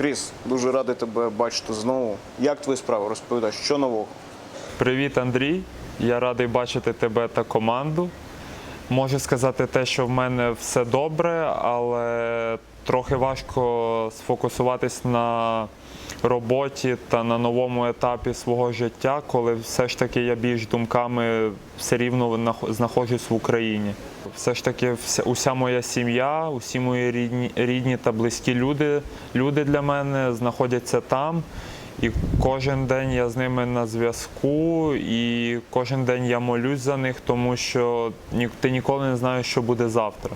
Кріс, дуже радий тебе бачити знову. Як твої справи? Розповідай, що нового? Привіт, Андрій. Я радий бачити тебе та команду. Можу сказати те, що в мене все добре, але трохи важко сфокусуватись на роботі та на новому етапі свого життя, коли все ж таки я більш думками все рівно знаходжусь в Україні. Все ж таки, уся моя сім'я, усі мої рідні, рідні та близькі люди, люди для мене знаходяться там. І кожен день я з ними на зв'язку, і кожен день я молюсь за них, тому що ти ніколи не знаєш, що буде завтра.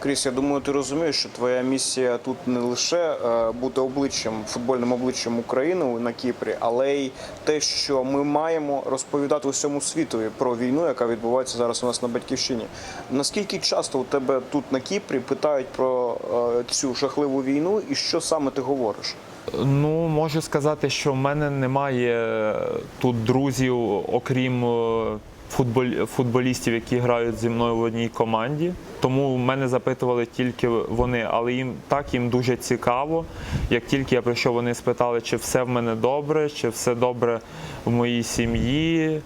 Кріс, я думаю, ти розумієш, що твоя місія тут не лише е, бути обличчям, футбольним обличчям України на Кіпрі, але й те, що ми маємо розповідати усьому світові про війну, яка відбувається зараз у нас на батьківщині. Наскільки часто у тебе тут на Кіпрі питають про е, цю жахливу війну, і що саме ти говориш? Ну, можу сказати, що в мене немає тут друзів, окрім е, футболістів, які грають зі мною в одній команді. Тому мене запитували тільки вони, але їм так їм дуже цікаво. Як тільки я прийшов, вони спитали, чи все в мене добре, чи все добре в моїй сім'ї.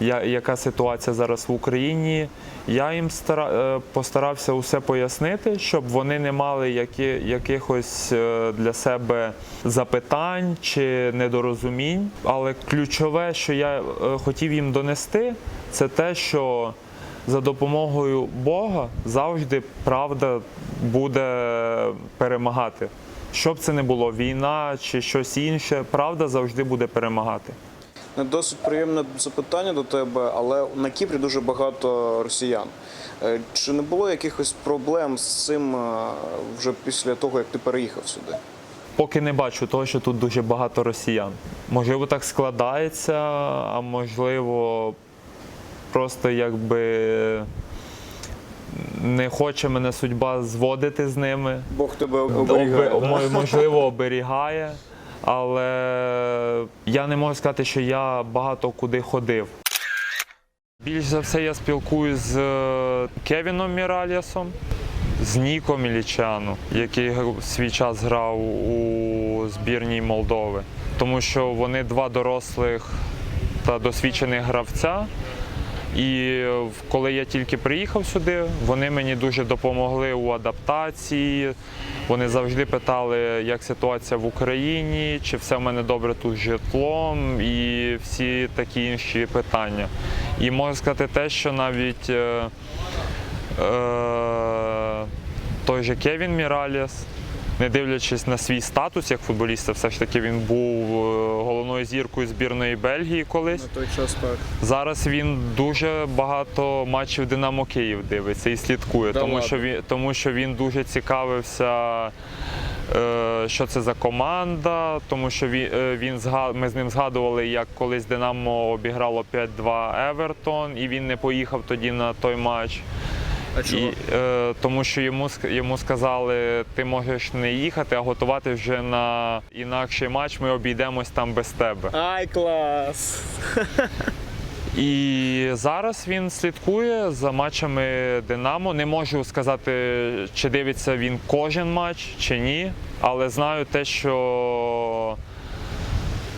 Я, яка ситуація зараз в Україні. Я їм стара, е, постарався усе пояснити, щоб вони не мали які, якихось е, для себе запитань чи недорозумінь. Але ключове, що я е, хотів їм донести, це те, що за допомогою Бога завжди правда буде перемагати. Щоб це не було війна чи щось інше, правда завжди буде перемагати. Не досить приємне запитання до тебе, але на Кіпрі дуже багато росіян. Е, Чи не було якихось проблем з цим е, вже після того, як ти переїхав сюди? Поки не бачу того, що тут дуже багато росіян. Можливо, так складається, а можливо, просто якби не хоче мене судьба зводити з ними. Бог тебе Обе- мо- можливо, оберігає, але я не можу сказати, що я багато куди ходив. Більш за все я спілкуюсь з е, Кевіном Міраліасом, з Ніком Ілічану, який свій час грав у збірній Молдови, тому що вони два дорослих та досвідчених гравця. І коли я тільки приїхав сюди, вони мені дуже допомогли у адаптації. Вони завжди питали, як ситуація в Україні, чи все в мене добре тут з житлом, і всі такі інші питання. І можу сказати те, що навіть е, е, той же Кевін Міраліс, не дивлячись на свій статус як футболіста, все ж таки він був е, головною зіркою збірної Бельгії колись. На той час так. Зараз він дуже багато матчів Динамо Київ дивиться і слідкує, Да тому ладно? що він тому, що він дуже цікавився. е, Що це за команда, тому що він, е, він ми з ним згадували, як колись Динамо обіграло 5-2 Евертон, і він не поїхав тоді на той матч. А чого? І, е, тому що йому, йому сказали, ти можеш не їхати, а готувати вже на інакший матч. Ми обійдемось там без тебе. Ай, клас! І зараз він слідкує за матчами Динамо. Не можу сказати, чи дивиться він кожен матч, чи ні, але знаю те, що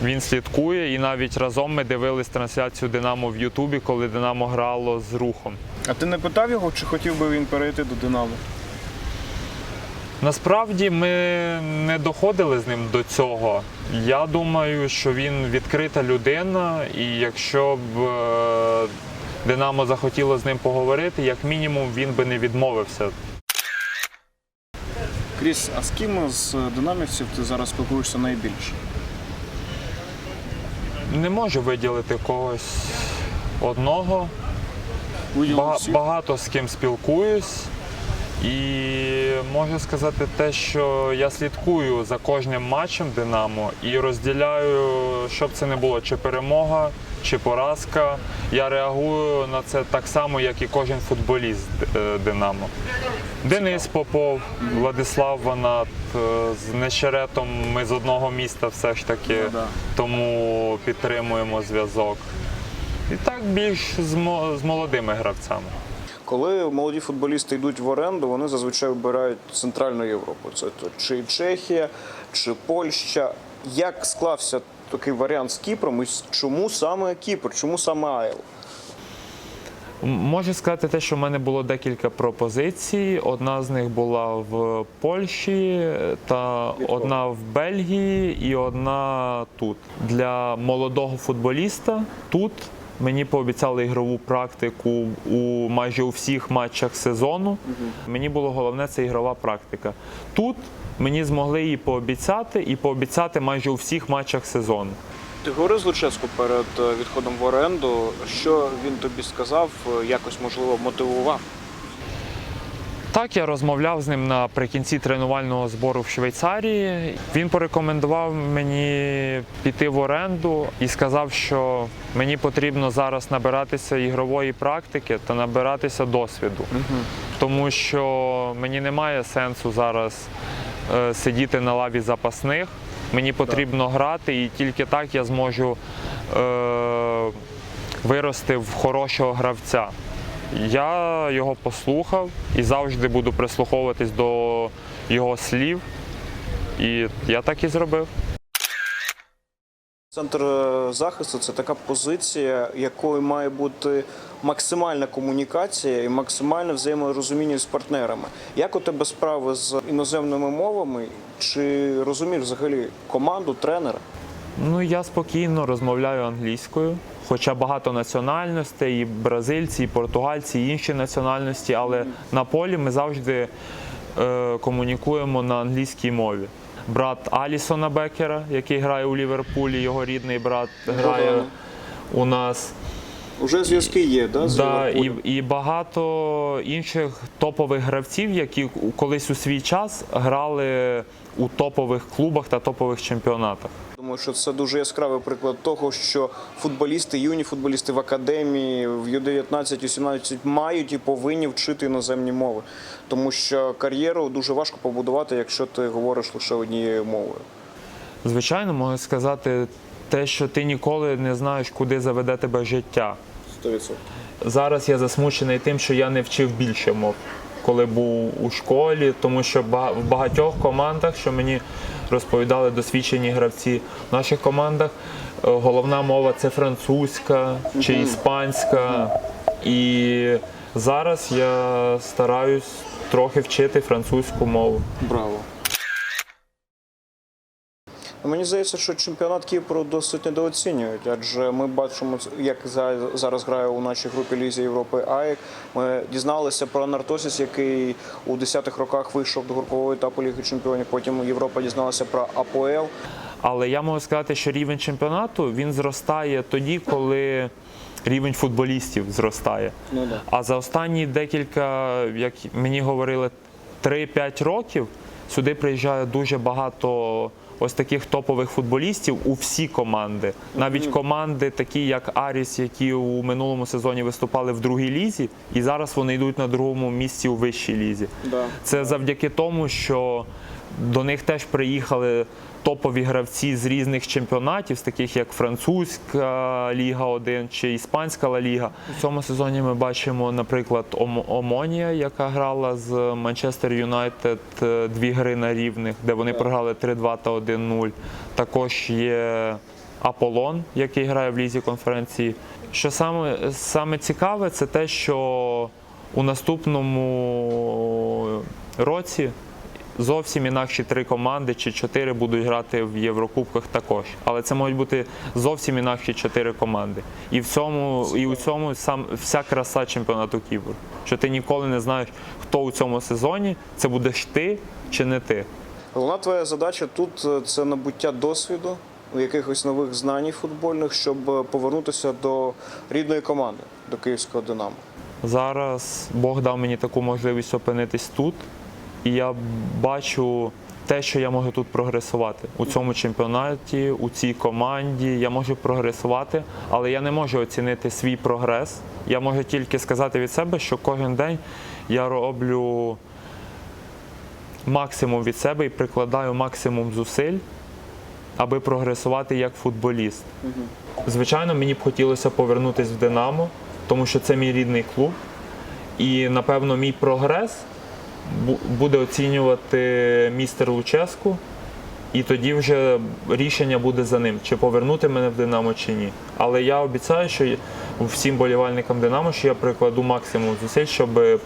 він слідкує, і навіть разом ми дивились трансляцію Динамо в Ютубі, коли Динамо грало з рухом. А ти не питав його, чи хотів би він перейти до Динамо? Насправді ми не доходили з ним до цього. Я думаю, що він відкрита людина, і якщо б е, Динамо захотіло з ним поговорити, як мінімум він би не відмовився. Кріс, а з ким з динамівців ти зараз спілкуєшся найбільше? Не можу виділити когось одного. Ба- багато з ким спілкуюсь. І можу сказати те, що я слідкую за кожним матчем Динамо і розділяю, щоб це не було чи перемога, чи поразка. Я реагую на це так само, як і кожен футболіст е, Динамо. Денис Попов, Владислав Ванат, е, з Нещеретом ми з одного міста все ж таки, Ну тому підтримуємо зв'язок. І так більш з, молодими гравцями. Коли молоді футболісти йдуть в оренду, вони зазвичай вибирають Центральну Європу. Це чи Чехія, чи Польща. Як склався такий варіант з Кіпром? І чому саме Кіпр? Чому саме Айл? Можу сказати те, що в мене було декілька пропозицій. Одна з них була в Польщі, та одна в Бельгії і одна тут. Для молодого футболіста тут мені пообіцяли ігрову практику у майже у всіх матчах сезону. Мені було головне це ігрова практика. Тут мені змогли її пообіцяти і пообіцяти майже у всіх матчах сезону. Ти говорив з Луческу перед е, відходом в оренду. Що він тобі сказав, е, якось можливо мотивував? Так, я розмовляв з ним наприкінці тренувального збору в Швейцарії. Він порекомендував мені піти в оренду і сказав, що мені потрібно зараз набиратися ігрової практики та набиратися досвіду, тому що мені немає сенсу зараз е, сидіти на лаві запасних. Мені потрібно грати, і тільки так я зможу е, вирости в хорошого гравця. Я його послухав і завжди буду прислуховуватись до його слів. І я так і зробив. Центр е, захисту це така позиція, якою має бути максимальна комунікація і максимальне взаєморозуміння з партнерами. Як у тебе справи з іноземними мовами? Чи розумієш взагалі команду, тренера? Ну я спокійно розмовляю англійською, хоча багато національностей, і бразильці, і португальці, і інші національності, але на полі ми завжди е, комунікуємо на англійській мові. Брат Алісона Бекера, який грає у Ліверпулі, його рідний брат грає Ага. у нас. Уже зв'язки є, да? з Да, і, і багато інших топових гравців, які колись у свій час грали у топових клубах та топових чемпіонатах. Думаю, що це дуже яскравий приклад того, що футболісти, юні футболісти в академії, в Ю-19, Ю-17 мають і повинні вчити іноземні мови, тому що кар'єру дуже важко побудувати, якщо ти говориш лише однією мовою. Звичайно, можу сказати те, що ти ніколи не знаєш, куди заведе тебе життя. 100%. Зараз я засмучений тим, що я не вчив більше мов, коли був у школі, тому що в багатьох командах, що мені розповідали досвідчені гравці, в наших командах е, головна мова це французька чи іспанська. І зараз я стараюсь трохи вчити французьку мову. Браво. Мені здається, що чемпіонат Кіпру досить недооцінюють, адже ми бачимо, як зараз грає у нашій групі Лізі Європи АЕК. Ми дізналися про Нартосіс, який у 10-х роках вийшов до групового етапу Ліги Чемпіонів. Потім Європа дізналася про АПЛ. Але я можу сказати, що рівень чемпіонату він зростає тоді, коли рівень футболістів зростає. Ну да. А за останні декілька, як мені говорили, 3-5 років сюди приїжджає дуже багато ось таких топових футболістів у всі команди. Навіть команди, такі як Аріс, які у минулому сезоні виступали в другій лізі, і зараз вони йдуть на другому місці у вищій лізі. Да. Це завдяки тому, що до них теж приїхали топові гравці з різних чемпіонатів, з таких як французька Ліга 1 чи Іспанська Ла Ліга. У цьому сезоні ми бачимо, наприклад, Ом- Омонія, яка грала з Манчестер Юнайтед е, дві гри на рівних, де вони програли 3-2 та 1-0. Також є Аполлон, який грає в лізі конференції. Що саме, саме цікаве, це те, що у наступному році зовсім інакші три команди чи чотири будуть грати в Єврокубках також. Але це можуть бути зовсім інакші чотири команди. І в цьому, і у цьому сам вся краса чемпіонату Кіпру. Що ти ніколи не знаєш, хто у цьому сезоні це будеш ти чи не ти. Головна твоя задача тут е, це набуття досвіду, якихось нових знань футбольних, щоб е, повернутися до рідної команди, до київського Динамо. Зараз Бог дав мені таку можливість опинитись тут, і я бачу те, що я можу тут прогресувати у цьому чемпіонаті, у цій команді. Я можу прогресувати, але я не можу оцінити свій прогрес. Я можу тільки сказати від себе, що кожен день я роблю максимум від себе і прикладаю максимум зусиль, аби прогресувати як футболіст. Звичайно, мені б хотілося повернутися в Динамо, тому що це мій рідний клуб. І напевно мій прогрес буде оцінювати містер Луческу. І тоді вже рішення буде за ним, чи повернути мене в Динамо чи ні. Але я обіцяю, що всім болівальникам Динамо, що я прикладу максимум зусиль, щоб е,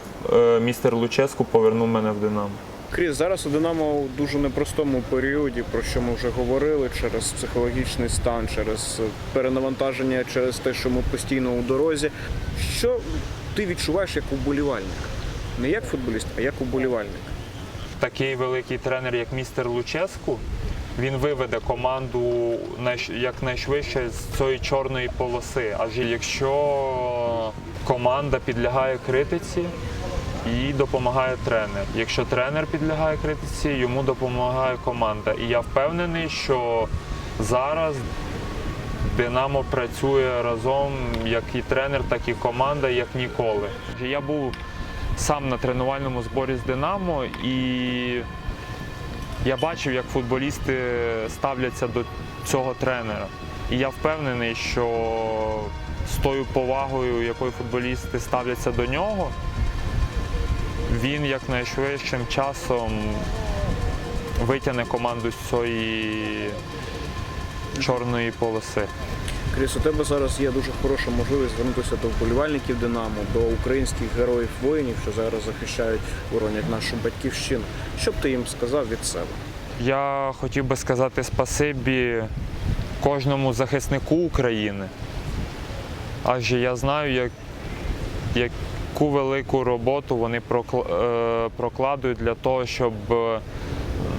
містер Луческу повернув мене в Динамо. Кріс, зараз у Динамо у дуже непростому періоді, про що ми вже говорили, через психологічний стан, через перенавантаження, через те, що ми постійно у дорозі. Що ти відчуваєш як уболівальник? Не як футболіст, а як уболівальник. такий великий тренер, як містер Луческу, він виведе команду якнайшвидше з цієї чорної полоси. Адже якщо команда підлягає критиці, їй допомагає тренер. Якщо тренер підлягає критиці, йому допомагає команда. І я впевнений, що зараз Динамо працює разом, як і тренер, так і команда, як ніколи. Я був сам на тренувальному зборі з Динамо і я бачив, як футболісти ставляться до цього тренера. І я впевнений, що з тою повагою, якою футболісти ставляться до нього, він якнайшвидшим часом витягне команду з цієї чорної полоси. Кріс, у тебе зараз є дуже хороша можливість звернутися до вболівальників Динамо, до українських героїв воїнів, що зараз захищають, боронять нашу батьківщину. Що б ти їм сказав від себе? Я хотів би сказати спасибі кожному захиснику України. Адже я знаю, як, яку велику роботу вони е, прокладують для того, щоб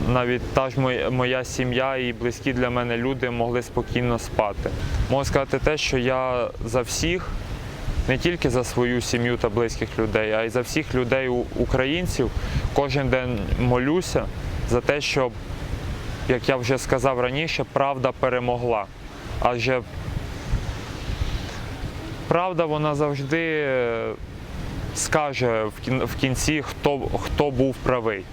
навіть та ж моя, сім'я і близькі для мене люди могли спокійно спати. Можу сказати те, що я за всіх, не тільки за свою сім'ю та близьких людей, а й за всіх людей українців кожен день молюся за те, щоб, як я вже сказав раніше, правда перемогла. Адже правда вона завжди е, скаже в кінці, хто, хто був правий.